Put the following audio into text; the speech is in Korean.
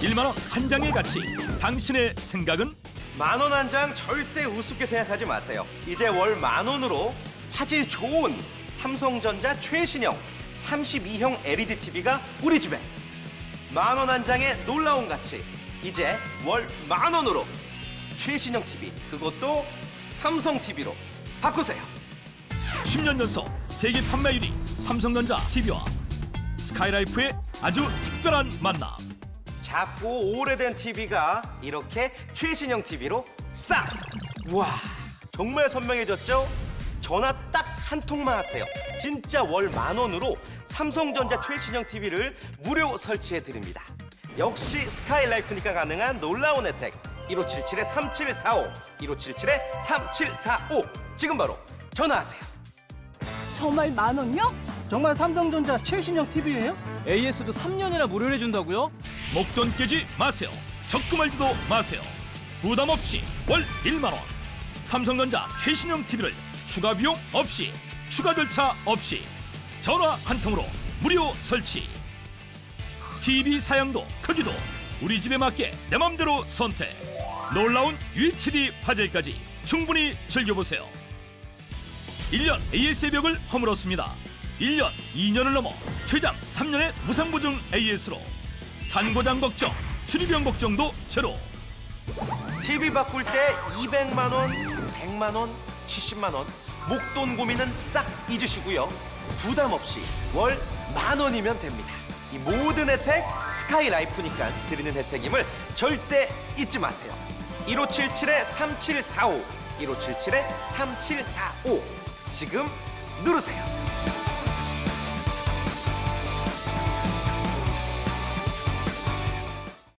1만 원 한 장의 가치. 당신의 생각은? 만 원 한 장 절대 우습게 생각하지 마세요. 이제 월 만 원으로 화질 좋은 삼성전자 최신형 32형 LED TV가 우리 집에 만 원 한 장의 놀라운 가치. 이제 월 만 원으로 최신형 TV 그것도 삼성 TV로 바꾸세요. 10년 전속 세계 판매율이 삼성전자 TV와 스카이라이프의 아주 특별한 만남. 작고 오래된 TV가 이렇게 최신형 TV로 싹! 와 정말 선명해졌죠? 전화 딱 한 통만 하세요. 진짜 월 만 원으로 삼성전자 최신형 TV를 무료 설치해 드립니다. 역시 스카이라이프니까 가능한 놀라운 혜택. 1577에 3745, 1577에 3745. 지금 바로 전화하세요. 정말 만 원요? 정말 삼성전자 최신형 TV예요? AS도 3년이나 무료로 해준다고요? 목돈 깨지 마세요. 적금할지도 마세요. 부담 없이 월 1만 원. 삼성전자 최신형 TV를 추가 비용 없이 추가 절차 없이 전화 한 통으로 무료 설치. TV 사양도 크기도 우리 집에 맞게 내 맘대로 선택. 놀라운 UHD 화질까지 충분히 즐겨보세요. 1년 AS의 벽을 허물었습니다. 1년, 2년을 넘어 최장 3년의 무상보증 AS로 잔고장 걱정, 수리비용 걱정도 제로. TV 바꿀 때 200만 원, 100만 원, 70만 원 목돈 고민은 싹 잊으시고요. 부담 없이 월 만 원이면 됩니다. 이 모든 혜택 스카이라이프니까 드리는 혜택임을 절대 잊지 마세요. 1577에 3745, 1577에 3745 지금 누르세요.